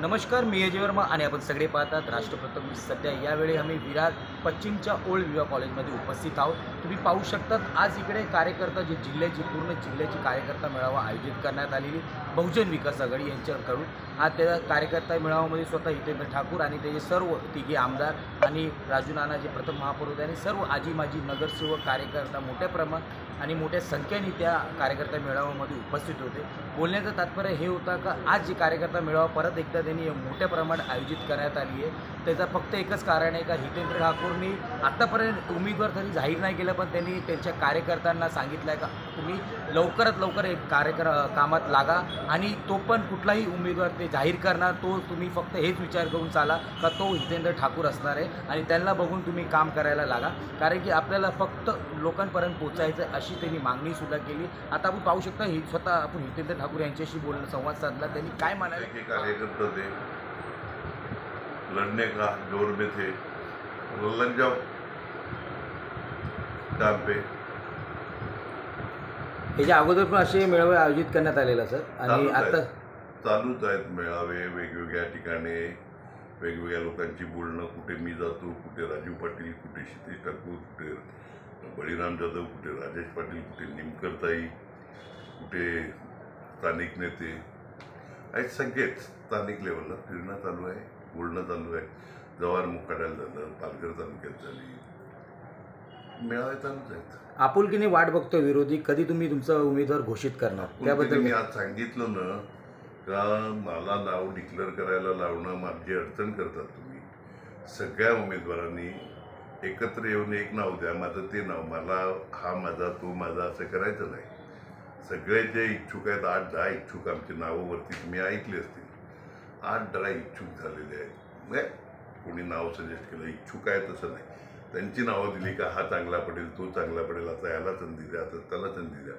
नमस्कार मी अजय वर्मा आणि आपण सगळे पाहतात राष्ट्रप्रथम सध्या यावेळी आम्ही विरार पश्चिमच्या ओल्ड विवा कॉलेजमध्ये उपस्थित आहोत. तुम्ही पाहू शकतात आज इकडे कार्यकर्ता जे जिल्ह्याची पूर्ण जिल्ह्याची कार्यकर्ता मेळावा आयोजित करण्यात आलेली बहुजन विकास आघाडी यांच्याकडून. हा त्या कार्यकर्ता मेळाव्यामध्ये स्वतः हितेंद्र ठाकूर आणि त्याचे सर्व तिघे आमदार आणि राजू नाना जे प्रथम महापौर होते आणि सर्व आजी माजी नगरसेवक कार्यकर्ता मोठ्या प्रमाणात आणि मोठ्या संख्येने त्या कार्यकर्ता मेळाव्यामध्ये उपस्थित होते. बोलण्याचं तात्पर्य हे होतं का आज जे कार्यकर्ता मेळावा परत एकदा त्यांनी मोठ्या प्रमाणात आयोजित करण्यात आली आहे. त्याचं फक्त एकच कारण आहे का हितेंद्र ठाकूरनी आत्तापर्यंत उमेदवार तरी जाहीर नाही केलं पण त्यांनी त्यांच्या कार्यकर्त्यांना सांगितलं आहे का तुम्ही लवकरात लवकर एक कार्यक्र कामात लागा आणि तो पण कुठलाही उमेदवार ते जाहीर करणार तो तुम्ही फक्त हेच विचार करून चाला का तो हितेंद्र ठाकूर असणार आहे आणि त्यांना बघून तुम्ही काम करायला लागा. कारण की आपल्याला फक्त लोकांपर्यंत पोचायचं आहे अशी त्यांनी मागणीसुद्धा केली. आता आपण पाहू शकता ही स्वतः आपण हितेंद्र ठाकूर यांच्याशी बोलणं संवाद साधला. त्यांनी काय म्हणाले? कार्यकर्ता थे लड़ने का? जोर में थे. लग जाओ. काम पे. याच्या अगोदर पण असे मेळावे आयोजित करण्यात आलेला सर. आणि चालूच आता आहे. चालूच आहेत मेळावे वेगवेगळ्या ठिकाणी. वेगवेगळ्या लोकांची बोलणं कुठे मी जातो कुठे राजू पाटील कुठे क्षितेश ठाकूर कुठे बळीराम जाधव कुठे राजेश पाटील कुठे निमकरताई कुठे स्थानिक नेते. आहेत सगळेच स्थानिक लेवलला फिरणं चालू आहे बोलणं चालू आहे. जव्हार मुखाड्याला झालं पालघर तालुक्यात झाली. मेळावे चालूच आहेत. आपुलकीने वाट बघतो विरोधी. कधी तुम्ही तुमचा उमेदवार घोषित करणार? त्याबद्दल त्याबद्दल मी आज सांगितलं ना का मला नाव डिक्लेअर करायला लावणं माझी अडचण करतात तुम्ही. सगळ्या उमेदवारांनी एकत्र येऊन एक नाव द्या माझं ते नाव मला हा माझा तो माझा असं करायचं नाही. सगळे जे इच्छुक आहेत आठ दहा इच्छुक आमची नावावरती तुम्ही ऐकली असतील. आठ दहा इच्छुक झालेले आहेत. म्हणजे कोणी नाव सजेस्ट केलं इच्छुक आहे तसं नाही. त्यांची नावं दिली का हा चांगला पडेल तो चांगला पडेल आता याला संधी द्या आता त्याला संधी द्या.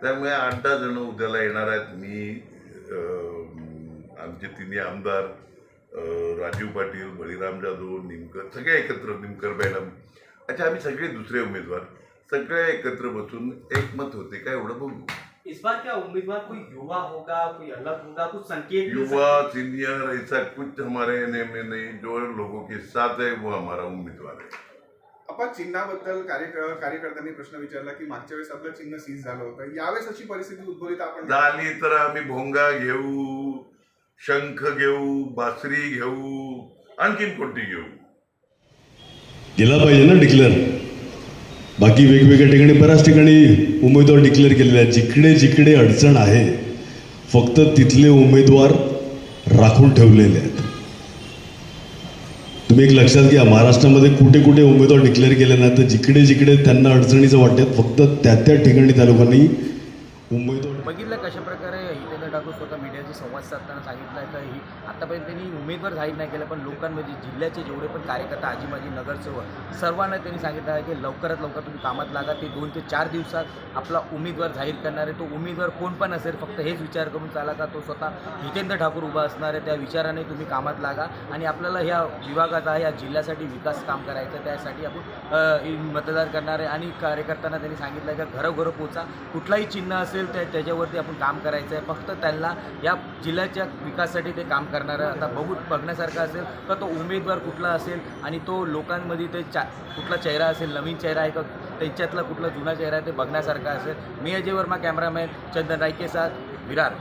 त्यामुळे आठ दहा जण उद्याला येणार आहेत. मी आमचे तिन्ही आमदार राजीव पाटील बळीराम जाधव निमकर सगळे एकत्र निमकर मॅडम. अच्छा आम्ही सगळे दुसरे उमेदवार. सगळे एकत्र बसून एकमत होते काय एवढं बघू? इस बार क्या उम्मीदवार कोई युवा होगा कोई अलग होगा कुछ संकेत युवा सीनियर ऐसा कुछ हमारे एने में नहीं जो लोगों के साथ है वो हमारा उम्मीदवार है। आपण चिन्हाबद्दल कार्य कार्यकर्त्यांनी प्रश्न विचारला की मागच्या वेळेस आपलं चिन्ह सीज झालं होतं. यावेळेस अशी परिस्थिती उद्भवली तर आपण झाली तर आम्ही भोंगा घेऊ शंख घेऊ बासरी घेऊ आणखीन कोणती घेऊ? केला पाहिजे ना डिक्लेअर बाकी वेगवेगळ्या ठिकाणी बऱ्याच ठिकाणी उमेदवार डिक्लेअर केलेले आहेत. जिकडे जिकडे अडचण आहे फक्त तिथले उमेदवार राखून ठेवलेले आहेत. तुम्ही एक लक्षात घ्या महाराष्ट्रामध्ये कुठे कुठे उमेदवार डिक्लेअर केले नाही तर जिकडे जिकडे त्यांना अडचणीचं वाटत फक्त त्या त्या ठिकाणी त्या लोकांनी उमेदवार बघितलं कशा प्रकारे हितेंद्र स्वतः मीडियाशी संवाद साधताना सांगितलं आहे की ही आत्तापर्यंत त्यांनी उमेदवार जाहीर नाही केलं पण लोकांमध्ये जिल्ह्याचे जेवढे पण कार्यकर्ता आजीमाजी नगरसेवक सर्वांना त्यांनी सांगितलं आहे की लवकरात लवकर तुम्ही कामात लागा ते दोन ते चार दिवसात आपला उमेदवार जाहीर करणार आहे तो उमेदवार कोण पण असेल फक्त हेच विचार करून चाला का तो स्वतः हितेंद्र ठाकूर उभा असणार आहे त्या विचाराने तुम्ही कामात लागा आणि आपल्याला ह्या विभागाचा या जिल्ह्यासाठी विकास काम करायचं आहे. त्यासाठी आपण मतदार करणार आहे आणि कार्यकर्त्यांना त्यांनी सांगितलं आहे का घरोघरं पोचा कुठलाही चिन्ह असेल त्या त्याच्यावरती आपण काम करायचं आहे फक्त त्यांना या जिल्ह्याच्या विकासासाठी ते काम करणारं आता बघू बघण्यासारखं असेल तर तो उमेदवार कुठला असेल आणि तो लोकांमध्ये ते चा कुठला चेहरा असेल नवीन चेहरा आहे का त्यांच्यातला कुठला जुना चेहरा आहे ते बघण्यासारखा असेल. मी अजय वर्मा कॅमेरामॅन चंदन रायके साथ विरार.